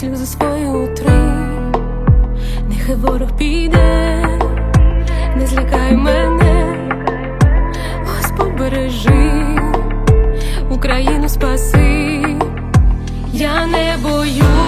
свої утри, нехай ворог піде, не злякай мене, Господь бережи, Україну спаси, я не боюсь.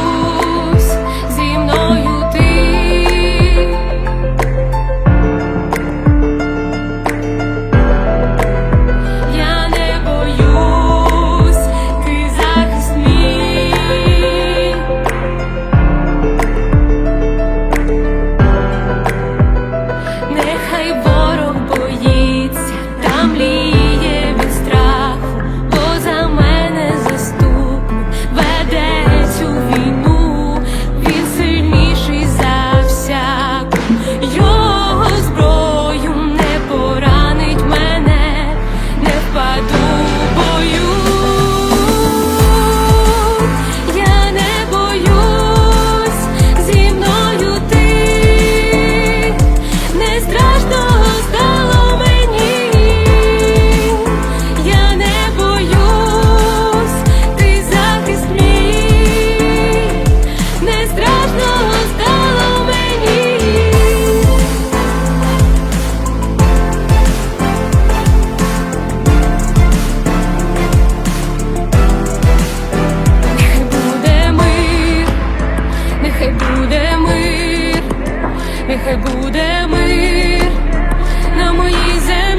нехай буде мир, нехай буде мир на моїй землі.